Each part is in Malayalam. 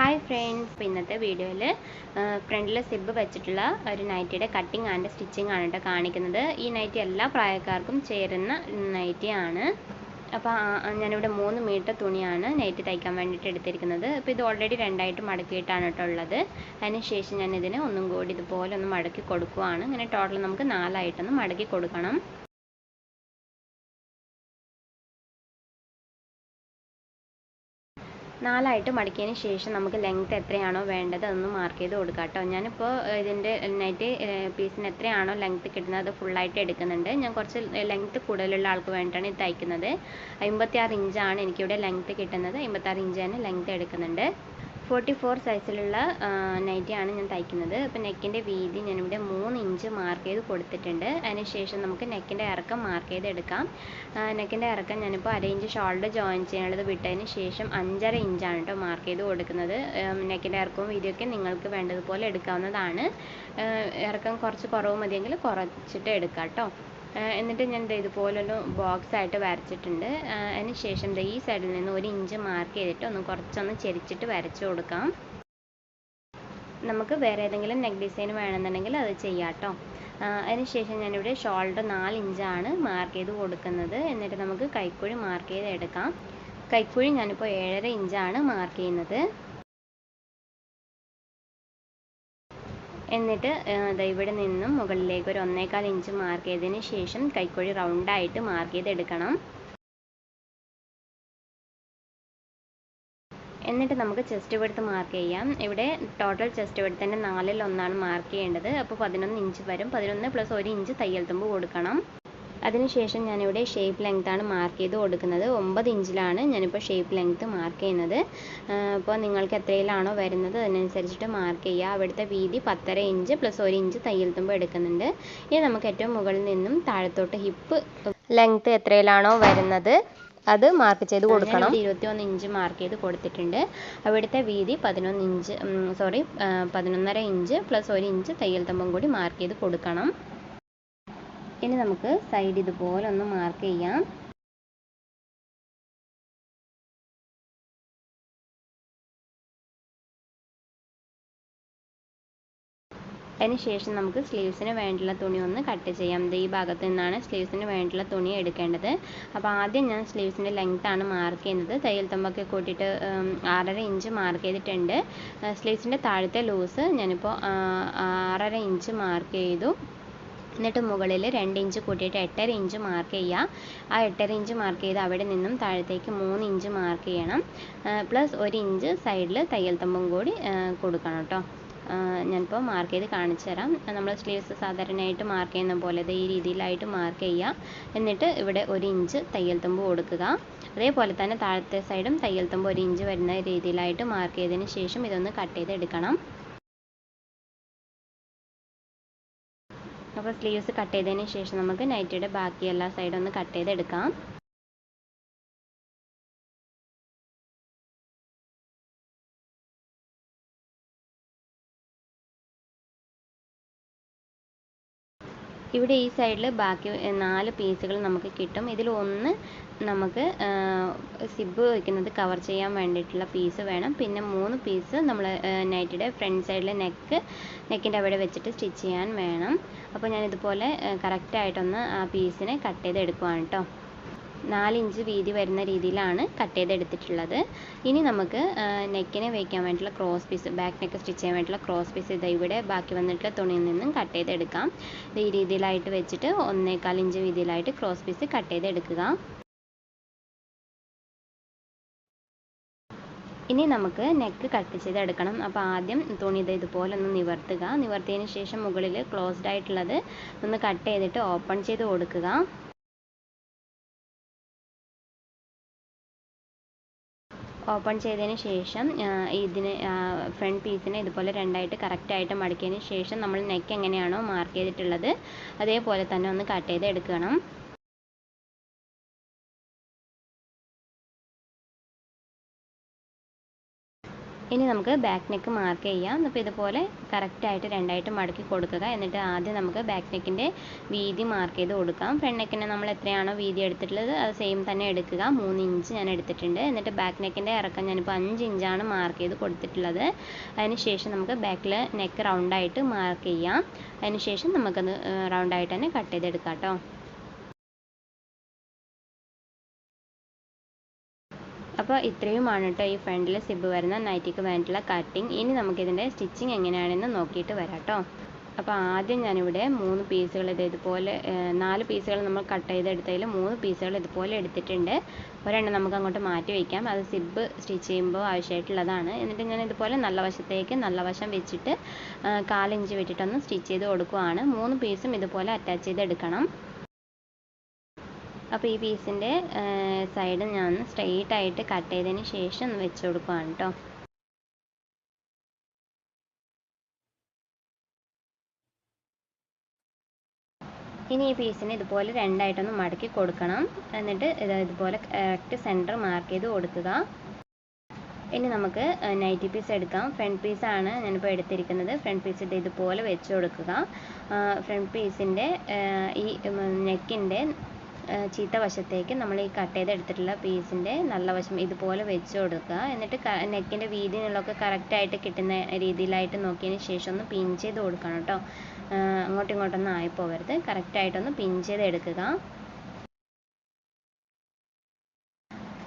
ഹായ് ഫ്രണ്ട്സ് ഇപ്പോൾ ഇന്നത്തെ വീഡിയോയിൽ ഫ്രണ്ടിൽ സിബ് വെച്ചിട്ടുള്ള ഒരു നൈറ്റിയുടെ കട്ടിങ് ആൻഡ് സ്റ്റിച്ചിങ് ആണ് കേട്ടോ കാണിക്കുന്നത്. ഈ നൈറ്റി എല്ലാ പ്രായക്കാർക്കും ചേരുന്ന നൈറ്റിയാണ്. അപ്പോൾ ഞാനിവിടെ മൂന്ന് മീറ്റർ തുണിയാണ് നൈറ്റി തയ്ക്കാൻ വേണ്ടിയിട്ട് എടുത്തിരിക്കുന്നത്. അപ്പോൾ ഇത് ഓൾറെഡി രണ്ടായിട്ട് മടക്കിയിട്ടാണ് കേട്ടോ ഉള്ളത്. അതിനുശേഷം ഞാൻ ഇതിനെ ഒന്നും കൂടി ഇതുപോലെ ഒന്ന് മടക്കി കൊടുക്കുവാണ്. ഇങ്ങനെ ടോട്ടൽ നമുക്ക് നാലായിട്ടൊന്ന് മടക്കി കൊടുക്കണം. നാലായിട്ട് മടക്കിയതിന് ശേഷം നമുക്ക് ലെങ്ത് എത്രയാണോ വേണ്ടത് അതൊന്ന് മാർക്ക് ചെയ്ത് കൊടുക്കാം കേട്ടോ. ഞാനിപ്പോൾ ഇതിന്റെ നൈറ്റ് പീസിന് എത്രയാണോ ലെങ്ത് കിട്ടുന്നത് അത് ഫുള്ളായിട്ട് എടുക്കുന്നുണ്ട്. ഞാൻ കുറച്ച് ലെങ്ത് കൂടുതലുള്ള ആൾക്ക് വേണ്ടിയിട്ടാണ് ഇത് തയ്ക്കുന്നത്. അമ്പത്തിയാറ് ഇഞ്ചാണ് എനിക്കിവിടെ ലെങ്ത് കിട്ടുന്നത്. അമ്പത്താറ് ഇഞ്ച് തന്നെ ലെങ്ത് എടുക്കുന്നുണ്ട്. ഫോർട്ടി ഫോർ സൈസിലുള്ള നൈറ്റിയാണ് ഞാൻ തയ്ക്കുന്നത്. അപ്പോൾ നെക്കിന്റെ വീതി ഞാനിവിടെ മൂന്ന് ഇഞ്ച് മാർക്ക് ചെയ്ത് കൊടുത്തിട്ടുണ്ട്. അതിന് ശേഷം നമുക്ക് നെക്കിന്റെ ഇറക്കം മാർക്ക് ചെയ്തെടുക്കാം നെക്കിന്റെ ഇറക്കം ഞാനിപ്പോൾ അര ഇഞ്ച് ഷോൾഡർ ജോയിൻ ചെയ്യാനുള്ളത് വിട്ടതിന് ശേഷം അഞ്ചര ഇഞ്ചാണ് കേട്ടോ മാർക്ക് ചെയ്ത് കൊടുക്കുന്നത്. നെക്കിന്റെ ഇറക്കവും വീതിയൊക്കെ നിങ്ങൾക്ക് വേണ്ടതുപോലെ എടുക്കാവുന്നതാണ്. ഇറക്കം കുറച്ച് കുറവ് മതിയെങ്കിൽ കുറച്ചിട്ട് എടുക്കാം കേട്ടോ. എന്നിട്ട് ഞാൻ ദേ ഇതുപോലൊരു ബോക്സ് ആയിട്ട് വരച്ചിട്ടുണ്ട് അതിന് ശേഷം ദേ ഈ സൈഡിൽ നിന്ന് ഒരു ഇഞ്ച് മാർക്ക് ചെയ്തിട്ട് ഒന്ന് കുറച്ചൊന്ന് ചെരിച്ചിട്ട് വരച്ചു കൊടുക്കാം. നമുക്ക് വേറെ ഏതെങ്കിലും നെക്ക് ഡിസൈൻ വേണമെന്നുണ്ടെങ്കിൽ അത് ചെയ്യാം കേട്ടോ അതിന് ശേഷം ഞാനിവിടെ ഷോൾഡർ നാല് ഇഞ്ചാണ് മാർക്ക് ചെയ്ത് കൊടുക്കുന്നത്. എന്നിട്ട് നമുക്ക് കൈക്കുഴി മാർക്ക് ചെയ്ത് എടുക്കാം കൈക്കുഴി ഞാനിപ്പോൾ ഏഴര ഇഞ്ചാണ് മാർക്ക് ചെയ്യുന്നത്. എന്നിട്ട് ഇവിടെ നിന്നും മുകളിലേക്ക് ഒരു ഒന്നേകാൽ ഇഞ്ച് മാർക്ക് ചെയ്തതിന് ശേഷം കൈക്കുഴി റൗണ്ടായിട്ട് മാർക്ക് ചെയ്തെടുക്കണം. എന്നിട്ട് നമുക്ക് ചെസ്റ്റ് വെടുത്ത് മാർക്ക് ചെയ്യാം. ഇവിടെ ടോട്ടൽ ചെസ്റ്റ് വെടുത്തിന്റെ നാലിൽ ഒന്നാണ് മാർക്ക് ചെയ്യേണ്ടത്. അപ്പോൾ പതിനൊന്ന് ഇഞ്ച് വരും. പതിനൊന്ന് പ്ലസ് ഒരു ഇഞ്ച് തയ്യൽ തുമ്പ് കൊടുക്കണം. അതിനുശേഷം ഞാനിവിടെ ഷേപ്പ് ലെങ്ത് ആണ് മാർക്ക് ചെയ്ത് കൊടുക്കുന്നത്. ഒമ്പത് ഇഞ്ചിലാണ് ഞാനിപ്പോൾ ഷേപ്പ് ലെങ്ത് മാർക്ക് ചെയ്യുന്നത്. അപ്പോൾ നിങ്ങൾക്ക് എത്രയിലാണോ വരുന്നത് അതിനനുസരിച്ചിട്ട് മാർക്ക് ചെയ്യുക അവിടുത്തെ വീതി പത്തര ഇഞ്ച് പ്ലസ് ഒരു ഇഞ്ച് തയ്യൽ തുമ്പ് എടുക്കുന്നുണ്ട്. ഇനി നമുക്ക് ഏറ്റവും മുകളിൽ നിന്നും താഴത്തോട്ട് ഹിപ്പ് ലെങ്ത് എത്രയിലാണോ വരുന്നത് അത് മാർക്ക് ചെയ്ത് കൊടുക്കണം. ഇരുപത്തിയൊന്ന് ഇഞ്ച് മാർക്ക് ചെയ്ത് കൊടുത്തിട്ടുണ്ട്. അവിടുത്തെ വീതി പതിനൊന്ന് ഇഞ്ച് സോറി പതിനൊന്നര ഇഞ്ച് പ്ലസ് ഒരു ഇഞ്ച് തയ്യൽ തുമ്പം കൂടി മാർക്ക് ചെയ്ത് കൊടുക്കണം. ഇനി നമുക്ക് സൈഡ് ഇതുപോലെ ഒന്ന് മാർക്ക് ചെയ്യാം. ശേഷം നമുക്ക് സ്ലീവ്സിന് വേണ്ടിയുള്ള തുണി ഒന്ന് കട്ട് ചെയ്യാം. ഈ ഭാഗത്ത് നിന്നാണ് സ്ലീവ്സിന് വേണ്ടിയുള്ള തുണി എടുക്കേണ്ടത്. അപ്പോൾ ആദ്യം ഞാൻ സ്ലീവ്സിന്റെ ആണ് മാർക്ക് ചെയ്യുന്നത്. തയ്യൽ തുമ്പൊക്കെ കൂട്ടിയിട്ട് ആറര ഇഞ്ച് മാർക്ക് ചെയ്തിട്ടുണ്ട്. സ്ലീവ്സിന്റെ താഴത്തെ ലൂസ് ഞാനിപ്പോൾ ആറര ഇഞ്ച് മാർക്ക് ചെയ്തു. എന്നിട്ട് മുകളിൽ രണ്ട് ഇഞ്ച് കൂട്ടിയിട്ട് എട്ടര ഇഞ്ച് മാർക്ക് ചെയ്യുക. ആ എട്ടര ഇഞ്ച് മാർക്ക് ചെയ്ത് അവിടെ നിന്നും താഴത്തേക്ക് മൂന്ന് ഇഞ്ച് മാർക്ക് ചെയ്യണം. പ്ലസ് ഒരു ഇഞ്ച് സൈഡിൽ തയ്യൽ തമ്പും കൂടി കൊടുക്കണം കേട്ടോ. ഞാനിപ്പോൾ മാർക്ക് ചെയ്ത് കാണിച്ചു തരാം. നമ്മൾ സ്ലീവ്സ് സാധാരണയായിട്ട് മാർക്ക് ചെയ്യുന്ന പോലെ ഈ രീതിയിലായിട്ട് മാർക്ക് ചെയ്യുക. എന്നിട്ട് ഇവിടെ ഒരു ഇഞ്ച് തയ്യൽ തുമ്പ് കൊടുക്കുക. അതേപോലെ തന്നെ താഴത്തെ സൈഡും തയ്യൽ തുമ്പ് ഒരു ഇഞ്ച് വരുന്ന രീതിയിലായിട്ട് മാർക്ക് ചെയ്തതിന് ശേഷം ഇതൊന്ന് കട്ട് ചെയ്ത് അപ്പോൾ സ്ലീവ്സ് കട്ട് ചെയ്തതിന് ശേഷം നമുക്ക് നൈറ്റിയുടെ ബാക്കി എല്ലാ സൈഡും ഒന്ന് കട്ട് ചെയ്തെടുക്കാം. ഇവിടെ ഈ സൈഡിൽ ബാക്കി നാല് പീസുകൾ നമുക്ക് കിട്ടും. ഇതിൽ ഒന്ന് നമുക്ക് സിബ് വയ്ക്കുന്നത് കവർ ചെയ്യാൻ വേണ്ടിയിട്ടുള്ള പീസ് വേണം. പിന്നെ മൂന്ന് പീസ് നമ്മൾ നൈറ്റിയുടെ ഫ്രണ്ട് സൈഡിലെ നെക്ക് നെക്കിന്റെ അവിടെ വെച്ചിട്ട് സ്റ്റിച്ച് ചെയ്യാൻ വേണം. അപ്പോൾ ഞാൻ ഇതുപോലെ കറക്റ്റായിട്ടൊന്ന് ആ പീസിനെ കട്ട് ചെയ്ത് എടുക്കുവാണ് കേട്ടോ നാലിഞ്ച് വീതി വരുന്ന രീതിയിലാണ് കട്ട് ചെയ്തെടുത്തിട്ടുള്ളത്. ഇനി നമുക്ക് നെക്കിനെ വയ്ക്കാൻ വേണ്ടിയിട്ടുള്ള cross piece back neck stitch ചെയ്യാൻ വേണ്ടിയിട്ടുള്ള ക്രോസ് പീസ് ഇത് ഇവിടെ ബാക്കി വന്നിട്ടുള്ള തുണിയിൽ നിന്നും കട്ട് ചെയ്തെടുക്കാം. ഈ രീതിയിലായിട്ട് വെച്ചിട്ട് ഒന്നേകാൽ ഇഞ്ച് വീതിയിലായിട്ട് ക്രോസ് പീസ് കട്ട് ചെയ്തെടുക്കുക. ഇനി നമുക്ക് നെക്ക് കട്ട് ചെയ്തെടുക്കണം. അപ്പോൾ ആദ്യം തുണി ഇത് ഇതുപോലെ ഒന്ന് നിവർത്തുക. നിവർത്തിയതിന് ശേഷം മുകളിൽ ക്ലോസ്ഡ് ആയിട്ടുള്ളത് ഒന്ന് കട്ട് ചെയ്തിട്ട് ഓപ്പൺ ചെയ്ത് കൊടുക്കുക. ഓപ്പൺ ചെയ്തതിന് ശേഷം ഇതിന് ഫ്രണ്ട് പീസിനെ ഇതുപോലെ രണ്ടായിട്ട് കറക്റ്റായിട്ട് മടക്കിയതിന് ശേഷം നമ്മൾ നെക്ക് എങ്ങനെയാണോ മാർക്ക് ചെയ്തിട്ടുള്ളത് അതേപോലെ തന്നെ ഒന്ന് കട്ട് ചെയ്ത് എടുക്കണം. ഇനി നമുക്ക് ബാക്ക് നെക്ക് മാർക്ക് ചെയ്യാം. അപ്പോൾ ഇതുപോലെ കറക്റ്റായിട്ട് രണ്ടായിട്ട് മടക്കി കൊടുക്കുക. എന്നിട്ട് ആദ്യം നമുക്ക് ബാക്ക് നെക്കിന്റെ വീതി മാർക്ക് ചെയ്ത് കൊടുക്കാം. ഫ്രണ്ട് നെക്കിന് നമ്മൾ എത്രയാണോ വീതി എടുത്തിട്ടുള്ളത് അത് സെയിം തന്നെ എടുക്കുക. മൂന്ന് ഇഞ്ച് ഞാൻ എടുത്തിട്ടുണ്ട്. എന്നിട്ട് ബാക്ക് നെക്കിന്റെ ഇറക്കം ഞാനിപ്പോൾ അഞ്ച് ഇഞ്ചാണ് മാർക്ക് ചെയ്ത് കൊടുത്തിട്ടുള്ളത്. അതിനുശേഷം നമുക്ക് ബാക്കിൽ നെക്ക് റൗണ്ടായിട്ട് മാർക്ക് ചെയ്യാം. അതിന് ശേഷം നമുക്കത് റൗണ്ടായിട്ട് തന്നെ കട്ട് ചെയ്തെടുക്കാം കേട്ടോ അപ്പോൾ ഇത്രയുമാണ് കേട്ടോ ഈ ഫ്രണ്ടിൽ സിബ് വരുന്ന നൈറ്റിക്ക് വേണ്ടിയിട്ടുള്ള കട്ടിങ് ഇനി നമുക്കിതിന്റെ സ്റ്റിച്ചിങ് എങ്ങനെയാണെന്ന് നോക്കിയിട്ട് വരാം കേട്ടോ അപ്പോൾ ആദ്യം ഞാനിവിടെ മൂന്ന് പീസുകൾ ഇത് ഇതുപോലെ നാല് പീസുകൾ നമ്മൾ കട്ട് ചെയ്തെടുത്തതിൽ മൂന്ന് പീസുകൾ ഇതുപോലെ എടുത്തിട്ടുണ്ട്. ഒരെണ്ണം നമുക്ക് അങ്ങോട്ട് മാറ്റി വയ്ക്കാം അത് സിബ് സ്റ്റിച്ച് ചെയ്യുമ്പോൾ ആവശ്യമായിട്ടുള്ളതാണ്. എന്നിട്ട് ഞാൻ ഇതുപോലെ നല്ല വശത്തേക്ക് നല്ല വശം വെച്ചിട്ട് കാലിഞ്ച് വിട്ടിട്ടൊന്ന് സ്റ്റിച്ച് ചെയ്ത് കൊടുക്കുവാണ്. മൂന്ന് പീസും ഇതുപോലെ അറ്റാച്ച് ചെയ്തെടുക്കണം. അപ്പോൾ ഈ പീസിന്റെ സൈഡ് ഞാൻ സ്ട്രെയിറ്റ് ആയിട്ട് കട്ട് ചെയ്തതിന് ശേഷം ഒന്ന് വെച്ച് കൊടുക്കുകയാണ് കേട്ടോ ഇനി ഈ പീസിനെ ഇതുപോലെ രണ്ടായിട്ടൊന്ന് മടക്കി കൊടുക്കണം. എന്നിട്ട് ഇത് ഇതുപോലെ കറക്റ്റ് സെന്റർ മാർക്ക് ചെയ്ത് കൊടുക്കുക. ഇനി നമുക്ക് നൈറ്റി പീസ് എടുക്കാം. ഫ്രണ്ട് പീസാണ് ഞാനിപ്പോൾ എടുത്തിരിക്കുന്നത്. ഫ്രണ്ട് പീസ് ഇത് ഇതുപോലെ വെച്ച് കൊടുക്കുക. ഫ്രണ്ട് പീസിന്റെ ഈ നെക്കിന്റെ ചീത്ത വശത്തേക്ക് നമ്മൾ ഈ കട്ട് ചെയ്തെടുത്തിട്ടുള്ള പീസിന്റെ നല്ല വശം ഇതുപോലെ വെച്ച് കൊടുക്കുക. എന്നിട്ട് നെക്കിന്റെ വീതിയുള്ളതൊക്കെ കറക്റ്റായിട്ട് കിട്ടുന്ന രീതിയിലായിട്ട് നോക്കിയതിന് ശേഷം ഒന്ന് പിൻ ചെയ്ത് കൊടുക്കണം കേട്ടോ. അങ്ങോട്ടും ഇങ്ങോട്ടൊന്നും ആയി പോകരുത് കറക്റ്റായിട്ടൊന്ന് പിൻ ചെയ്ത് എടുക്കുക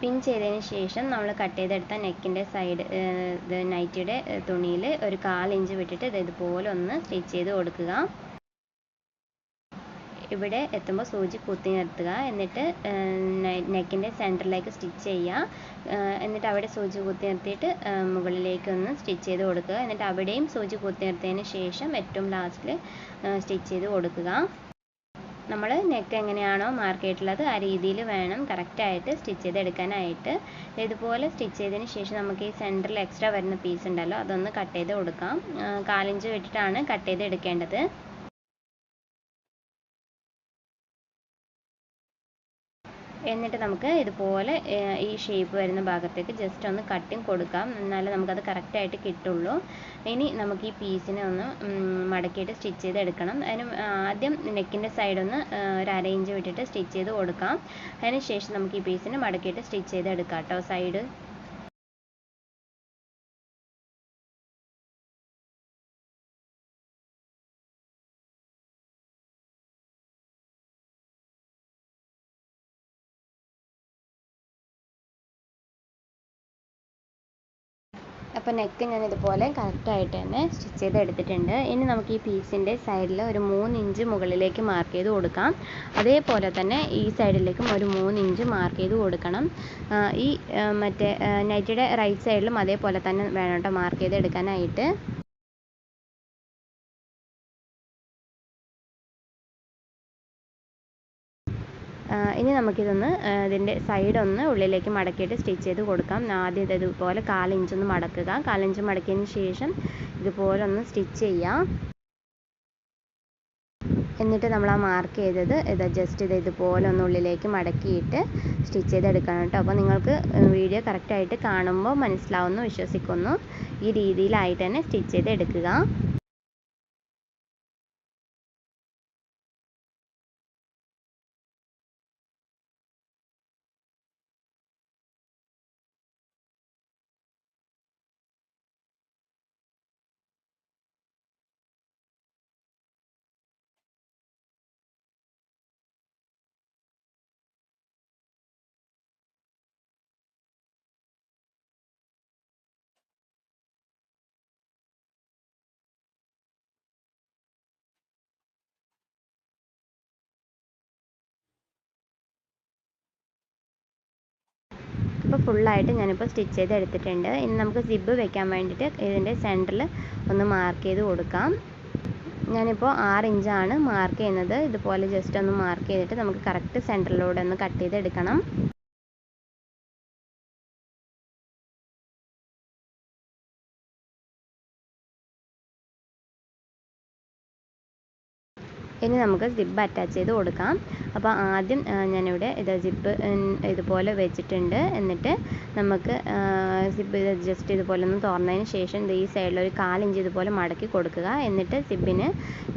പിൻ ചെയ്തതിന് ശേഷം നമ്മൾ കട്ട് ചെയ്തെടുത്ത നെക്കിന്റെ സൈഡ് ഇത് നൈറ്റിയുടെ തുണിയിൽ ഒരു കാലിഞ്ച് വിട്ടിട്ട് ഇത് ഇതുപോലെ ഒന്ന് സ്റ്റിച്ച് ചെയ്ത് കൊടുക്കുക. ഇവിടെ എത്തുമ്പോൾ സൂചി കുത്തി നിർത്തുക. എന്നിട്ട് നെക്കിന്റെ സെന്ററിലേക്ക് സ്റ്റിച്ച് ചെയ്യുക എന്നിട്ട് അവിടെ സൂചി കുത്തി നിർത്തിയിട്ട് മുകളിലേക്ക് ഒന്ന് സ്റ്റിച്ച് ചെയ്ത് കൊടുക്കുക. എന്നിട്ട് അവിടെയും സൂചി കുത്തി നിർത്തിയതിന് ശേഷം ഏറ്റവും ലാസ്റ്റിൽ സ്റ്റിച്ച് ചെയ്ത് കൊടുക്കുക. നമ്മൾ നെക്ക് എങ്ങനെയാണോ മാർക്ക് ചെയ്തിട്ടുള്ളത് ആ രീതിയിൽ വേണം കറക്റ്റായിട്ട് സ്റ്റിച്ച് ചെയ്തെടുക്കാനായിട്ട് ഇതുപോലെ സ്റ്റിച്ച് ചെയ്തതിന് ശേഷം നമുക്ക് ഈ സെന്ററിൽ എക്സ്ട്രാ വരുന്ന പീസ് ഉണ്ടല്ലോ അതൊന്ന് കട്ട് ചെയ്ത് കൊടുക്കാം. കാലിഞ്ച് വിട്ടിട്ടാണ് കട്ട് ചെയ്ത് എടുക്കേണ്ടത്. എന്നിട്ട് നമുക്ക് ഇതുപോലെ ഈ ഷേപ്പ് വരുന്ന ഭാഗത്തേക്ക് ജസ്റ്റ് ഒന്ന് കട്ടിങ് കൊടുക്കാം. എന്നാലേ നമുക്കത് കറക്റ്റായിട്ട് കിട്ടുള്ളൂ. ഇനി നമുക്ക് ഈ പീസിനെ ഒന്ന് മടക്കിയിട്ട് സ്റ്റിച്ച് ചെയ്ത് എടുക്കണം. അതിന് ആദ്യം നെക്കിന്റെ സൈഡ് ഒന്ന് ഒരു അര ഇഞ്ച് വിട്ടിട്ട് സ്റ്റിച്ച് ചെയ്ത് കൊടുക്കാം. അതിന് ശേഷം നമുക്ക് ഈ പീസിനെ മടക്കിയിട്ട് സ്റ്റിച്ച് ചെയ്ത് എടുക്കാം കേട്ടോ സൈഡ് അപ്പോൾ നെക്ക് ഞാൻ ഇതുപോലെ കറക്റ്റായിട്ട് തന്നെ സ്റ്റിച്ച് ചെയ്ത് എടുത്തിട്ടുണ്ട് ഇനി നമുക്ക് ഈ പീസിന്റെ സൈഡിൽ ഒരു മൂന്ന് ഇഞ്ച് മുകളിലേക്ക് മാർക്ക് ചെയ്ത് കൊടുക്കാം. അതേപോലെ തന്നെ ഈ സൈഡിലേക്കും ഒരു മൂന്ന് ഇഞ്ച് മാർക്ക് ചെയ്ത് കൊടുക്കണം. ഈ മറ്റേ നൈറ്റിയുടെ റൈറ്റ് സൈഡിലും അതേപോലെ തന്നെ വേണം കേട്ടോ മാർക്ക് ചെയ്ത് എടുക്കാനായിട്ട് ഇനി നമുക്കിതൊന്ന് ഇതിന്റെ സൈഡ് ഒന്ന് ഉള്ളിലേക്ക് മടക്കിയിട്ട് സ്റ്റിച്ച് ചെയ്ത് കൊടുക്കാം. ആദ്യം ഇത് ഇതുപോലെ കാലിഞ്ചൊന്ന് മടക്കുക. കാലിഞ്ച് മടക്കിയതിന് ശേഷം ഇതുപോലെ ഒന്ന് സ്റ്റിച്ച് ചെയ്യാം. എന്നിട്ട് നമ്മൾ ആ മാർക്ക് ചെയ്തത് ഇത് ജസ്റ്റ് ഇത് ഇതുപോലെ ഒന്ന് ഉള്ളിലേക്ക് മടക്കിയിട്ട് സ്റ്റിച്ച് ചെയ്തെടുക്കണം കേട്ടോ. അപ്പോൾ നിങ്ങൾക്ക് വീഡിയോ കറക്റ്റായിട്ട് കാണുമ്പോൾ മനസ്സിലാവുന്നു വിശ്വസിക്കുന്നു. ഈ രീതിയിലായിട്ട് തന്നെ സ്റ്റിച്ച് ചെയ്ത് ഫുള്ളായിട്ട് ഞാനിപ്പോൾ സ്റ്റിച്ച് ചെയ്ത് എടുത്തിട്ടുണ്ട് ഇനി നമുക്ക് സിബ് വെക്കാൻ വേണ്ടിയിട്ട് ഇതിന്റെ സെന്ററിൽ ഒന്ന് മാർക്ക് ചെയ്ത് കൊടുക്കാം. ഞാനിപ്പോൾ ആറ് ഇഞ്ചാണ് മാർക്ക് ചെയ്യുന്നത്. ഇതുപോലെ ജസ്റ്റ് ഒന്ന് മാർക്ക് ചെയ്തിട്ട് നമുക്ക് കറക്റ്റ് സെന്ററിലൂടെ ഒന്ന് കട്ട് ചെയ്തെടുക്കണം. ഇനി നമുക്ക് സിബ് അറ്റാച്ച് ചെയ്ത് കൊടുക്കാം. അപ്പോൾ ആദ്യം ഞാനിവിടെ ഇത് സിബ് ഇതുപോലെ വെച്ചിട്ടുണ്ട്. എന്നിട്ട് നമുക്ക് സിബ് ജസ്റ്റ് ഇതുപോലെ ഒന്ന് തുറന്നതിന് ശേഷം ഈ സൈഡിൽ ഒരു കാലിഞ്ച് ഇതുപോലെ മടക്കി കൊടുക്കുക. എന്നിട്ട് സിബിന്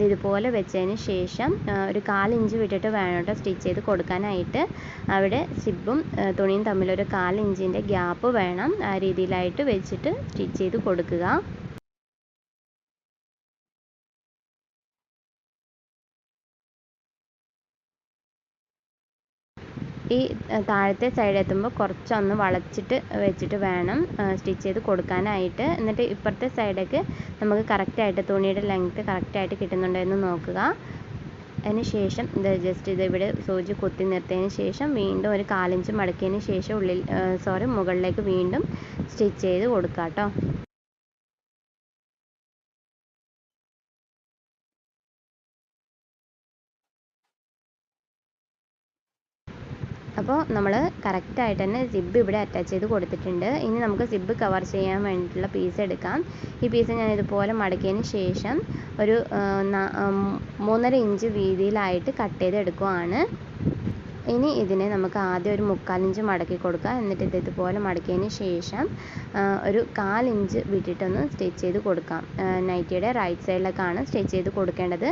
ഇതുപോലെ വെച്ചതിന് ശേഷം ഒരു കാലിഞ്ച് വിട്ടിട്ട് വേണം കേട്ടോ സ്റ്റിച്ച് ചെയ്ത് കൊടുക്കാനായിട്ട്. അവിടെ സിബും തുണിയും തമ്മിലൊരു കാലിഞ്ചിന്റെ ഗ്യാപ്പ് വേണം ആ രീതിയിലായിട്ട് വെച്ചിട്ട് സ്റ്റിച്ച് ചെയ്ത് കൊടുക്കുക. ഈ താഴത്തെ സൈഡ് എത്തുമ്പോൾ കുറച്ചൊന്ന് വളച്ചിട്ട് വെച്ചിട്ട് വേണം സ്റ്റിച്ച് ചെയ്ത് കൊടുക്കാനായിട്ട്. എന്നിട്ട് ഇപ്പുറത്തെ സൈഡേക്ക് നമുക്ക് കറക്റ്റായിട്ട് തുണിയുടെ ലെങ്ത്ത് കറക്റ്റായിട്ട് കിട്ടുന്നുണ്ടോ എന്ന് നോക്കുക. അതിന് ശേഷം ഇത് ജസ്റ്റ് ഇത് ഇവിടെ സൂചി കുത്തി നിർത്തിയതിന് ശേഷം വീണ്ടും ഒരു കാലിഞ്ച് മടക്കിയതിന് ശേഷം ഉള്ളിൽ സോറി മുകളിലേക്ക് വീണ്ടും സ്റ്റിച്ച് ചെയ്ത് കൊടുക്കുക കേട്ടോ അപ്പോൾ നമ്മൾ കറക്റ്റായിട്ട് തന്നെ സിബ് ഇവിടെ അറ്റാച്ച് ചെയ്ത് കൊടുത്തിട്ടുണ്ട്. ഇനി നമുക്ക് സിബ് കവർ ചെയ്യാൻ വേണ്ടിയിട്ടുള്ള പീസ് എടുക്കാം. ഈ പീസ് ഞാൻ ഇതുപോലെ മടക്കിയതിന് ശേഷം ഒരു മൂന്നര ഇഞ്ച് വീതിയിലായിട്ട് കട്ട് ചെയ്ത് എടുക്കുവാണ് ഇനി ഇതിനെ നമുക്ക് ആദ്യം ഒരു മുക്കാലിഞ്ച് മടക്കി കൊടുക്കുക എന്നിട്ട് ഇത് ഇതുപോലെ മടക്കിയതിന് ശേഷം ഒരു കാലിഞ്ച് വിട്ടിട്ടൊന്ന് സ്റ്റിച്ച് ചെയ്ത് കൊടുക്കാം. നൈറ്റിയുടെ റൈറ്റ് സൈഡിലേക്കാണ് സ്റ്റിച്ച് ചെയ്ത് കൊടുക്കേണ്ടത്.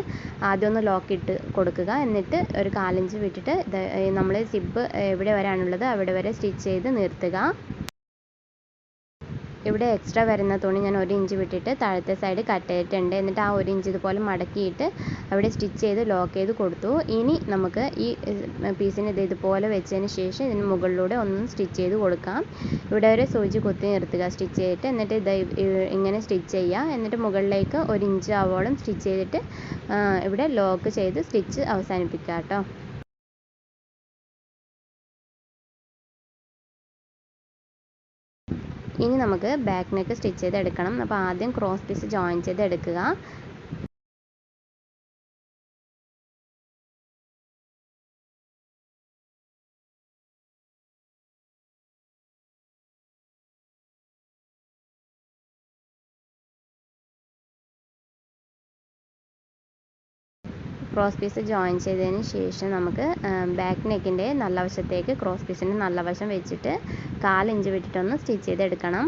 ആദ്യം ഒന്ന് ലോക്ക് ഇട്ട് കൊടുക്കുക. എന്നിട്ട് ഒരു കാലിഞ്ച് വിട്ടിട്ട് നമ്മൾ സിബ് എവിടെ വരെയാണുള്ളത് അവിടെ വരെ സ്റ്റിച്ച് ചെയ്ത് നിർത്തുക. ഇവിടെ എക്സ്ട്രാ വരുന്ന തുണി ഞാൻ ഒരു ഇഞ്ച് വിട്ടിട്ട് താഴത്തെ സൈഡ് കട്ട് ചെയ്തിട്ടുണ്ട്. എന്നിട്ട് ആ ഒരു ഇഞ്ച് ഇതുപോലെ മടക്കിയിട്ട് അവിടെ സ്റ്റിച്ച് ചെയ്ത് ലോക്ക് ചെയ്ത് കൊടുത്തു. ഇനി നമുക്ക് ഈ പീസിന് ഇത് ഇതുപോലെ വെച്ചതിന് ശേഷം ഇതിന് മുകളിലൂടെ ഒന്ന് സ്റ്റിച്ച് ചെയ്ത് കൊടുക്കാം. ഇവിടെ ഒരു സൂചി കുത്തി നിർത്തുക സ്റ്റിച്ച് ചെയ്തിട്ട്. എന്നിട്ട് ഇത് ഇങ്ങനെ സ്റ്റിച്ച് ചെയ്യുക. എന്നിട്ട് മുകളിലേക്ക് ഒരു ഇഞ്ച് ആവോളം സ്റ്റിച്ച് ചെയ്തിട്ട് ഇവിടെ ലോക്ക് ചെയ്ത് സ്റ്റിച്ച് അവസാനിപ്പിക്കുക കേട്ടോ. ഇനി നമുക്ക് ബാക്ക് നെക്ക് സ്റ്റിച്ച് ചെയ്ത് എടുക്കണം അപ്പോൾ ആദ്യം ക്രോസ് പീസ് ജോയിൻ ചെയ്ത് ക്രോസ് പീസ് ജോയിൻ ചെയ്തതിന് ശേഷം നമുക്ക് ബാക്ക് നെക്കിന്റെ നല്ല വശത്തേക്ക് ക്രോസ് പീസിന്റെ നല്ല വശം വെച്ചിട്ട് കാലിഞ്ച് വിട്ടിട്ടൊന്ന് സ്റ്റിച്ച് ചെയ്തെടുക്കണം.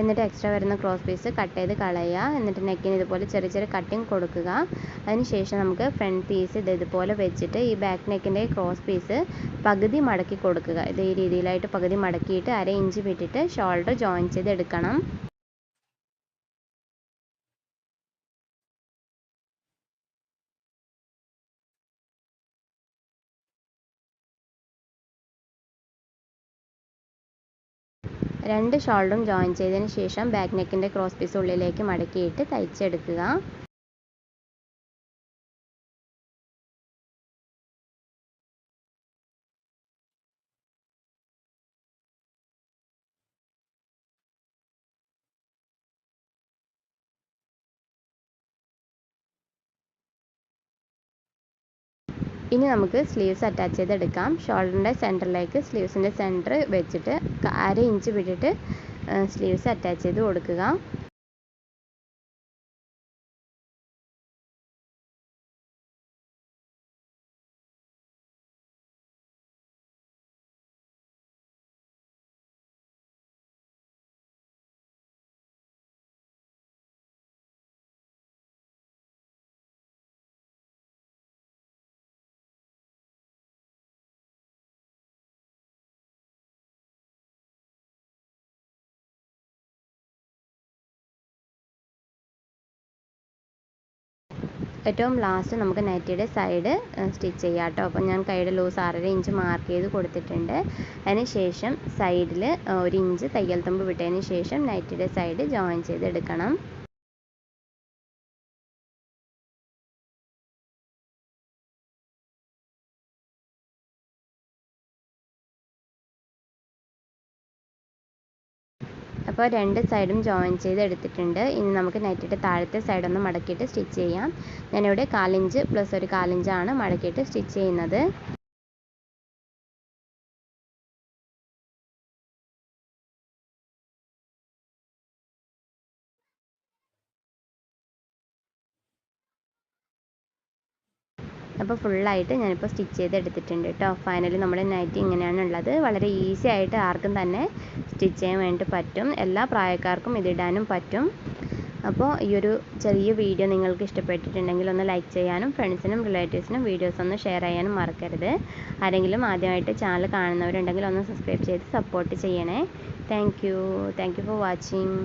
എന്നിട്ട് എക്സ്ട്രാ വരുന്ന ക്രോസ് പീസ് കട്ട് ചെയ്ത് കളയുക. എന്നിട്ട് നെക്കിന് ഇതുപോലെ ചെറിയ ചെറിയ കട്ടിങ് കൊടുക്കുക. അതിനുശേഷം നമുക്ക് ഫ്രണ്ട് പീസ് ഇത് ഇതുപോലെ വെച്ചിട്ട് ഈ ബാക്ക് നെക്കിന്റെ ക്രോസ് പീസ് പകുതി മടക്കി കൊടുക്കുക. ഇത് ഈ രീതിയിലായിട്ട് പകുതി മടക്കിയിട്ട് അര ഇഞ്ച് വിട്ടിട്ട് ഷോൾഡർ ജോയിൻ ചെയ്ത് എടുക്കണം രണ്ട് ഷോൾഡറും ജോയിൻ ചെയ്തതിന് ശേഷം ബാക്ക് നെക്കിന്റെ ക്രോസ് പീസ് ഉള്ളിലേക്ക് മടക്കിയിട്ട് തയ്ച്ചെടുക്കുക. ഇനി നമുക്ക് സ്ലീവ്സ് അറ്റാച്ച് ചെയ്തെടുക്കാം. ഷോൾഡറിന്റെ സെന്ററിലേക്ക് സ്ലീവ്സിന്റെ സെന്റർ വെച്ചിട്ട് അര ഇഞ്ച് വിട്ടിട്ട് സ്ലീവ്സ് അറ്റാച്ച് ചെയ്ത് കൊടുക്കുക. ഏറ്റവും ലാസ്റ്റ് നമുക്ക് നൈറ്റിയുടെ സൈഡ് സ്റ്റിച്ച് ചെയ്യാം കേട്ടോ അപ്പോൾ ഞാൻ കൈയുടെ ലൂസ് ആറര ഇഞ്ച് മാർക്ക് ചെയ്ത് കൊടുത്തിട്ടുണ്ട്. അതിന് ശേഷം സൈഡിൽ ഒരു ഇഞ്ച് തയ്യൽ തുമ്പ് വിട്ടതിന് ശേഷം നൈറ്റിയുടെ സൈഡ് ജോയിൻ ചെയ്തെടുക്കണം. അപ്പോൾ രണ്ട് സൈഡും ജോയിൻ ചെയ്ത് എടുത്തിട്ടുണ്ട് ഇനി നമുക്ക് നെറ്റിട്ട് താഴത്തെ സൈഡ് ഒന്ന് മടക്കിയിട്ട് സ്റ്റിച്ച് ചെയ്യാം. ഞാനിവിടെ കാലിഞ്ച് പ്ലസ് ഒരു കാലിഞ്ചാണ് മടക്കിയിട്ട് സ്റ്റിച്ച് ചെയ്യുന്നത്. അപ്പോൾ ഫുള്ളായിട്ട് ഞാനിപ്പോൾ സ്റ്റിച്ച് ചെയ്ത് എടുത്തിട്ടുണ്ട് കേട്ടോ. ഫൈനലി നമ്മുടെ നൈറ്റി ഇങ്ങനെയാണ് ഉള്ളത് വളരെ ഈസി ആയിട്ട് ആർക്കും തന്നെ സ്റ്റിച്ച് ചെയ്യാൻ വേണ്ടി പറ്റും. എല്ലാ പ്രായക്കാർക്കും ഇതിടാനും പറ്റും. അപ്പോൾ ഈ ഒരു ചെറിയ വീഡിയോ നിങ്ങൾക്ക് ഇഷ്ടപ്പെട്ടിട്ടുണ്ടെങ്കിൽ ഒന്ന് ലൈക്ക് ചെയ്യാനും ഫ്രണ്ട്സിനും റിലേറ്റീവ്സിനും വീഡിയോസ് ഒന്ന് ഷെയർ ചെയ്യാനും മറക്കരുത്. ആരെങ്കിലും ആദ്യമായിട്ട് ചാനൽ കാണുന്നവരുണ്ടെങ്കിൽ ഒന്ന് സബ്സ്ക്രൈബ് ചെയ്ത് സപ്പോർട്ട് ചെയ്യണേ. Thank you thank you for watching